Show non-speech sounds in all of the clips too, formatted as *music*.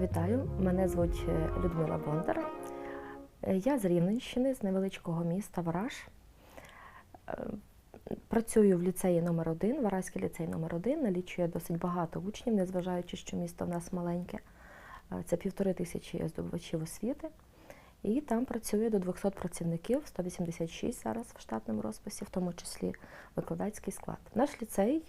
Вітаю, мене звуть е, Людмила Бондар. Е, Я з Рівненщини, з невеличкого міста Вараж. Е, Працюю в ліцеї номер 1 Варазький ліцей номер 1 налічує досить багато учнів, незважаючи, що місто в нас маленьке. Це півтори тисячі здобувачів освіти. І там працює до 200 працівників, 186 зараз в штатному розписі, в тому числі викладацький склад. Наш ліцей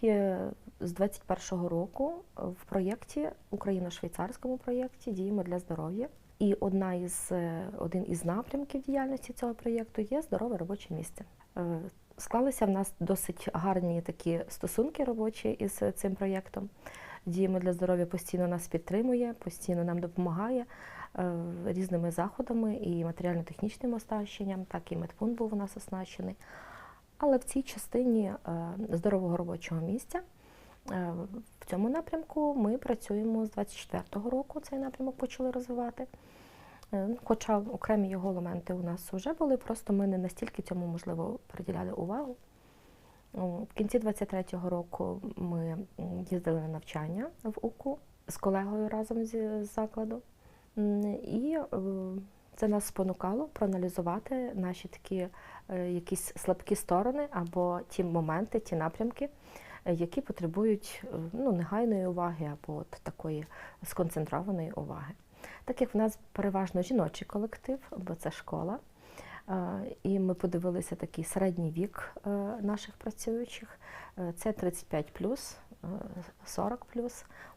з 21-го року в проєкті, україно-швейцарському проєкті Діємо для здоров'я. І одна із, е, один із напрямків діяльності цього проєкту є здорове робоче місце. Е, Склалися в нас досить гарні такі стосунки робочі із цим проєктом. Діємо для здоров'я постійно нас підтримує, постійно нам допомагає різними заходами і матеріально-технічним оснащенням, так і медпункт був у нас оснащений. Але в цій частині е, здорового робочого місця е, в цьому напрямку ми працюємо з 24-го року. Цей напрямок почали розвивати. Е, Хоча окремі його елементи у нас вже були, просто ми не настільки цьому можливо приділяли увагу. В кінці 23-го року ми їздили на навчання в УКУ з колегою разом з закладу. І е, це нас спонукало проаналізувати наші такі е, якісь слабкі сторони або ті моменти, ті напрямки, е, які потребують ну, негайної уваги або от такої сконцентрованої уваги. Так як в нас переважно жіночий колектив, бо це школа, і ми подивилися такий середній вік наших працюючих. Це 35 40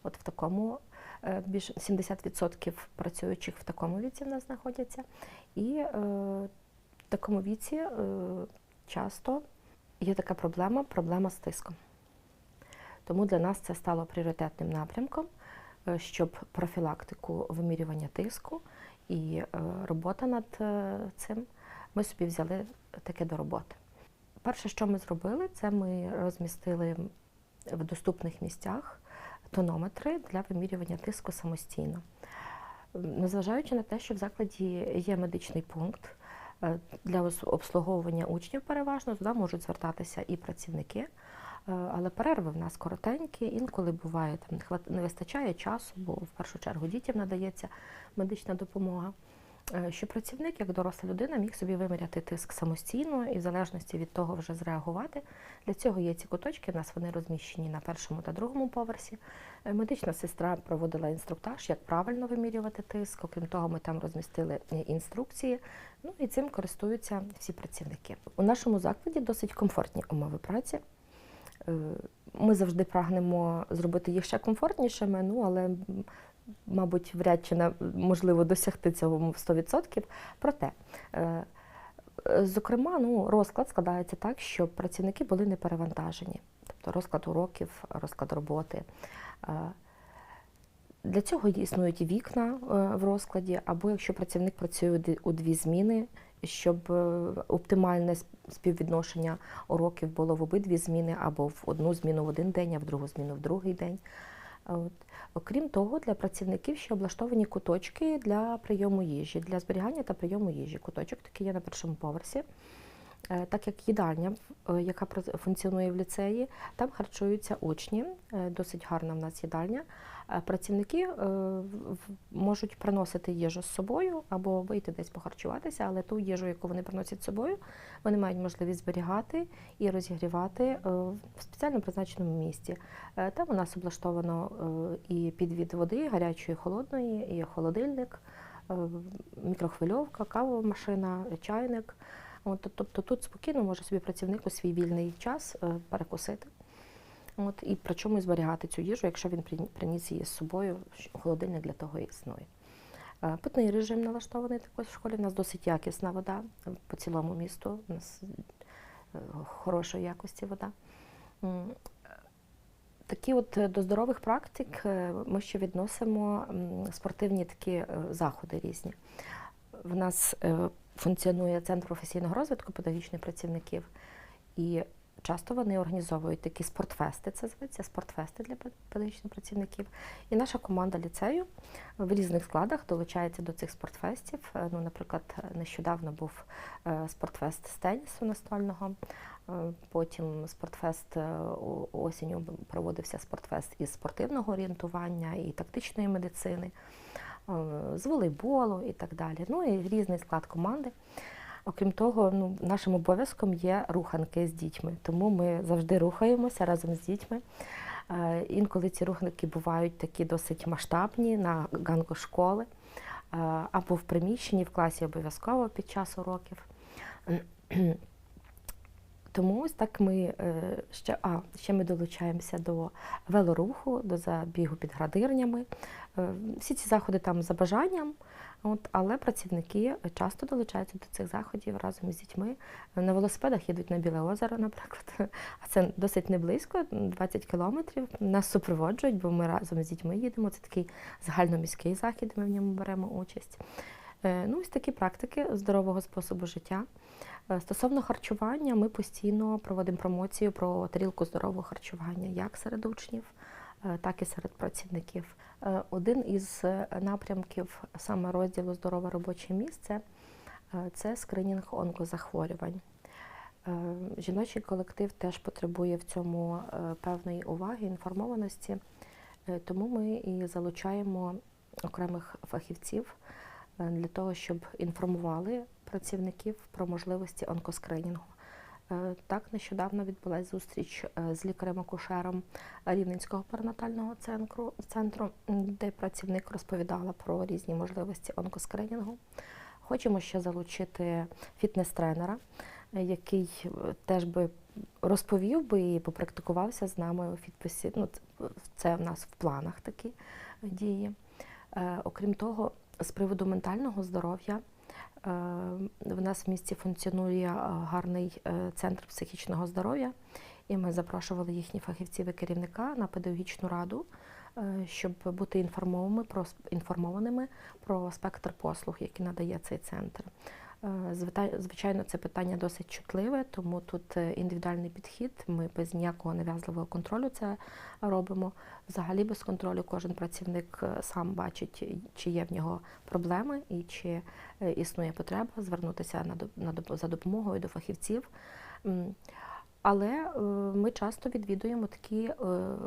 От в такому більш 70% працюючих в такому віці в нас знаходяться. І е, в такому віці е, часто є така проблема проблема з тиском. Тому для нас це стало пріоритетним напрямком, е, щоб профілактику вимірювання тиску і е, робота над е, цим ми собі взяли таке до роботи. Перше, що ми зробили, це ми розмістили в доступних місцях тонометри для вимірювання тиску самостійно. Незважаючи на те, що в закладі є медичний пункт е, для обслуговування учнів переважно, туди можуть звертатися і працівники. Е, Але перерви в нас коротенькі, інколи буває там не не вистачає часу, бо в першу чергу дітям надається медична допомога. Е, Щоб працівник, як доросла людина, міг собі виміряти тиск самостійно і в залежності від того вже зреагувати. Для цього є ці куточки. У нас вони розміщені на першому та другому поверсі. Е, Медична сестра проводила інструктаж, як правильно вимірювати тиск. Окрім того, ми там розмістили е, інструкції. Ну і цим користуються всі працівники. У нашому закладі досить комфортні умови праці. Ми завжди прагнемо зробити їх ще комфортнішими, ну але мабуть, вряд чи можливо досягти цього в 100%. Проте, е, е, зокрема, ну, розклад складається так, щоб працівники були не перевантажені. Тобто розклад уроків, розклад роботи. Е, Для цього існують вікна в розкладі, або якщо працівник працює у дві- зміни, щоб оптимальне співвідношення уроків було в обидві зміни, або в одну зміну в один день, а в другу зміну в другий день. От. Окрім того, для працівників ще облаштовані куточки для прийому їжі, для зберігання та прийому їжі. Куточок такий є на першому поверсі. Е, Так як їдальня, е, яка функціонує в ліцеї, там харчуються учні, е, досить гарна в нас їдальня. Працівники можуть приносити їжу з собою або вийти десь похарчуватися, але ту їжу, яку вони приносять з собою, вони мають можливість зберігати і розігрівати в спеціально призначеному місці. Там у нас облаштовано і підвід води, гарячої, холодної, і холодильник, мікрохвильовка, кавова машина, чайник. От, тобто тут спокійно може собі працівник у свій вільний час е, перекусити. От, і причому зберігати цю їжу, якщо він приніс її з собою, холодильник для того і існує. Е, Питний режим налаштований також в школі. У нас досить якісна вода по цілому місту. У нас е, хорошої якості вода. Такі от до здорових практик ми ще відносимо спортивні такі заходи різні. В нас функціонує центр професійного розвитку педагогічних працівників, і часто вони організовують такі спортфести, це зветься спортфести для пед- педагогічних працівників. І наша команда ліцею в різних складах долучається до цих спортфестів. Е, Ну, наприклад, нещодавно був е, спортфест з тенісу настольного. е, Потім спортфест осінню проводився спортфест із спортивного орієнтування і тактичної медицини, з волейболу і так далі. Ну і різний склад команди. Окрім того, ну, нашим обов'язком є руханки з дітьми, тому ми завжди рухаємося разом з дітьми. Е, Інколи ці руханки бувають такі досить масштабні на ганку школи е, або в приміщенні, в класі обов'язково під час уроків. Тому ось так ми е, ще, а, ще ми долучаємося до велоруху, до забігу під градирнями. Е, Всі ці заходи там за бажанням, от, але працівники часто долучаються до цих заходів разом з дітьми. На велосипедах їдуть на Біле озеро, наприклад. *laughs* А це досить не близько, 20 кілометрів. Нас супроводжують, бо ми разом з дітьми їдемо. Це такий загальноміський захід, ми в ньому беремо участь. Е, Ну, ось такі практики здорового способу життя. Е, Стосовно харчування, ми постійно проводимо промоцію про тарілку здорового харчування як серед учнів, е, так і серед працівників. Один із напрямків саме розділу Здорове робоче місце це скринінг онкозахворювань. Жіночий колектив теж потребує в цьому певної уваги, інформованості, тому ми і залучаємо окремих фахівців для того, щоб інформували працівників про можливості онкоскринінгу. Е, Так, нещодавно відбулася зустріч е, з лікарем-акушером Рівненського перинатального центру, центру, де працівник розповідала про різні можливості онкоскринінгу. Хочемо ще залучити фітнес-тренера, е, який е, теж би розповів би і попрактикувався з нами у фітпесі. Ну, це- в нас в планах такі дії. Е, Окрім того, з приводу ментального здоров'я е, в нас в місті функціонує е, гарний е, центр психічного здоров'я, і ми запрошували їхні фахівців і керівника на педагогічну раду, щоб бути інформованими про інформованими про спектр послуг, які надає цей центр. Е, Звичайно, це питання досить чутливе, тому тут е, індивідуальний підхід. Ми без ніякого нав'язливого контролю це робимо. Взагалі без контролю кожен працівник е, сам бачить, чи є в нього проблеми і чи існує потреба звернутися за допомогою до фахівців. Але ми часто відвідуємо такі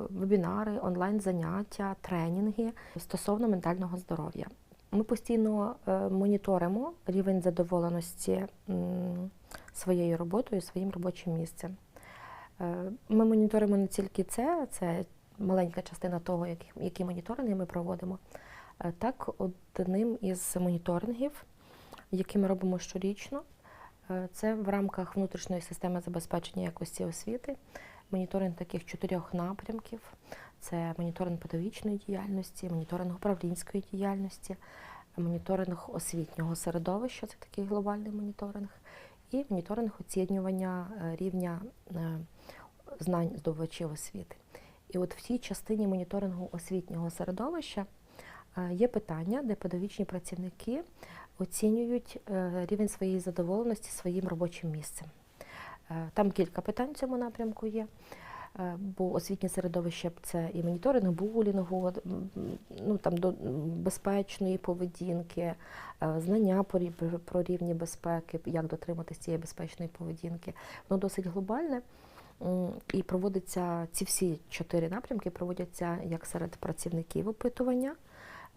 вебінари, онлайн-заняття, тренінги стосовно ментального здоров'я. Ми постійно е, моніторимо рівень задоволеності своєю роботою, своїм робочим місцем. Е, Ми моніторимо не тільки це, це маленька частина того, які, моніторинги ми проводимо. Е, Так, одним із моніторингів, які ми робимо щорічно, це в рамках внутрішньої системи забезпечення якості освіти, моніторинг таких чотирьох напрямків: це моніторинг педагогічної діяльності, моніторинг управлінської діяльності, моніторинг освітнього середовища, це такий глобальний моніторинг, і моніторинг оцінювання е, рівня е, знань здобувачів освіти. І от в цій частині моніторингу освітнього середовища е, є питання, де педагогічні працівники оцінюють рівень своєї задоволеності своїм робочим місцем. Там кілька питань в цьому напрямку є. Е, Бо освітнє середовище це і моніторинг булінгу, ну там до безпечної поведінки, е, знання про рівні безпеки, як дотриматися цієї безпечної поведінки. Воно досить глобальне. І проводиться ці всі чотири напрямки проводяться як серед працівників опитування,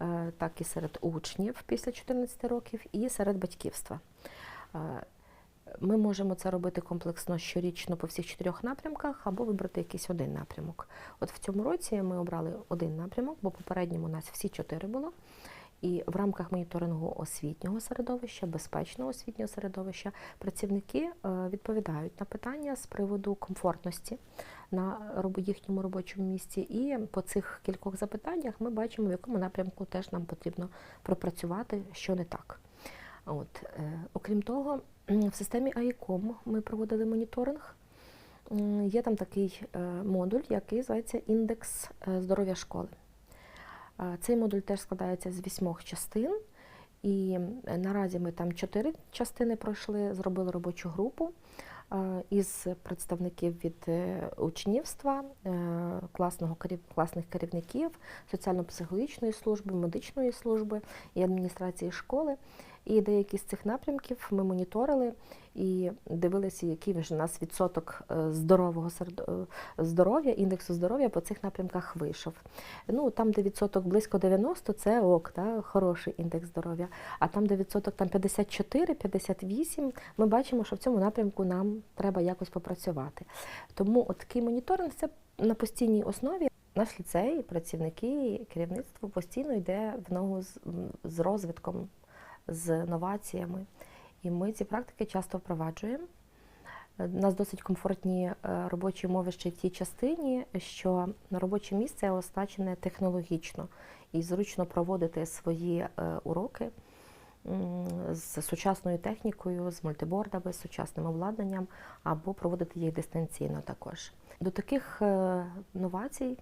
е, так і серед учнів після 14 років, і серед батьківства. Ми можемо це робити комплексно щорічно по всіх чотирьох напрямках або вибрати якийсь один напрямок. От в цьому році ми обрали один напрямок, бо попередньому у нас всі чотири було. І в рамках моніторингу освітнього середовища, безпечного освітнього середовища, працівники е, відповідають на питання з приводу комфортності на їхньому робочому місці. І по цих кількох запитаннях ми бачимо, в якому напрямку теж нам потрібно пропрацювати, що не так. От, е, окрім того, в системі АІКОМ ми проводили моніторинг. Є там такий е, модуль, який зветься індекс е, здоров'я школи. Цей модуль теж складається з вісьмох частин, і е, наразі ми там чотири частини пройшли, зробили робочу групу. із представників від учнівства, класного класних керівників, соціально-психологічної служби, медичної служби і адміністрації школи. І деякі з цих напрямків ми моніторили і дивилися, який вже у нас відсоток е, здорового е, здоров'я, індексу здоров'я по цих напрямках вийшов. Ну там, де відсоток близько 90, це ок, да, хороший індекс здоров'я. А там, де відсоток там 54-58, ми бачимо, що в цьому напрямку нам треба якось попрацювати. Тому от такий моніторинг це на постійній основі. Наш ліцей, працівники, керівництво постійно йде в ногу з розвитком, з новаціями. І ми ці практики часто впроваджуємо. Е, У нас досить комфортні е, робочі умови ще в тій частині, що робоче місце оснащене технологічно і зручно проводити свої е, уроки з сучасною технікою, з мультибордами, з сучасним обладнанням, або проводити їх дистанційно також. До таких е, новацій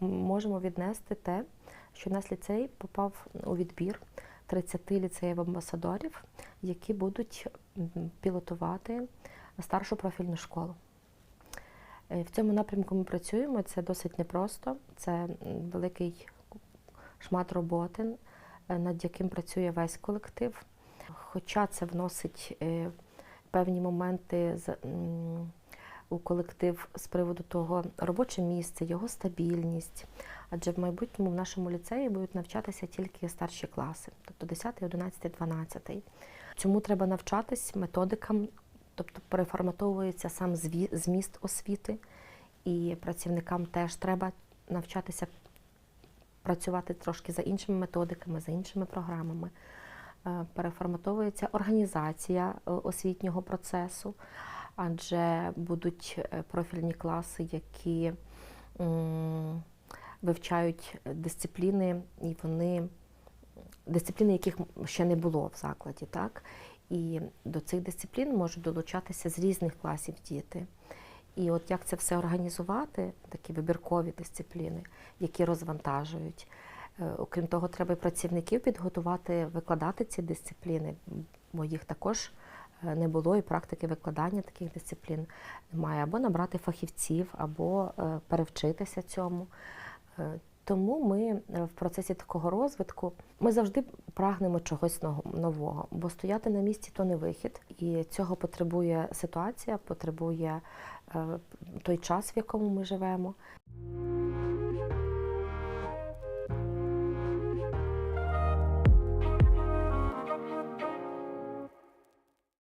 можемо віднести те, що наш ліцей попав у відбір 30 ліцеїв амбасадорів, які будуть пілотувати старшу профільну школу. Е, В цьому напрямку ми працюємо. Це досить непросто. Це великий шмат роботи, е, над яким працює весь колектив. Хоча це вносить е, певні моменти у колектив з приводу того робоче місце, його стабільність. Адже в майбутньому в нашому ліцеї будуть навчатися тільки старші класи, тобто 10, 11, 12. Цьому треба навчатись методикам, тобто переформатовується сам зміст освіти, і працівникам теж треба навчатися працювати трошки за іншими методиками, за іншими програмами. Е, Переформатовується організація е, освітнього процесу, адже будуть е, профільні класи, які вивчають дисципліни, і вони дисципліни, яких ще не було в закладі, так? І до цих дисциплін можуть долучатися з різних класів діти. І от як це все організувати, такі вибіркові дисципліни, які розвантажують. Е, Окрім того, треба і працівників підготувати, викладати ці дисципліни, бо їх також не було, і практики викладання таких дисциплін немає. Або набрати фахівців, або е, перевчитися цьому. Е, Тому ми е, в процесі такого розвитку ми завжди прагнемо чогосьного- нового, бо стояти на місці то не вихід, і цього потребує ситуація, потребує е, той час, в якому ми живемо.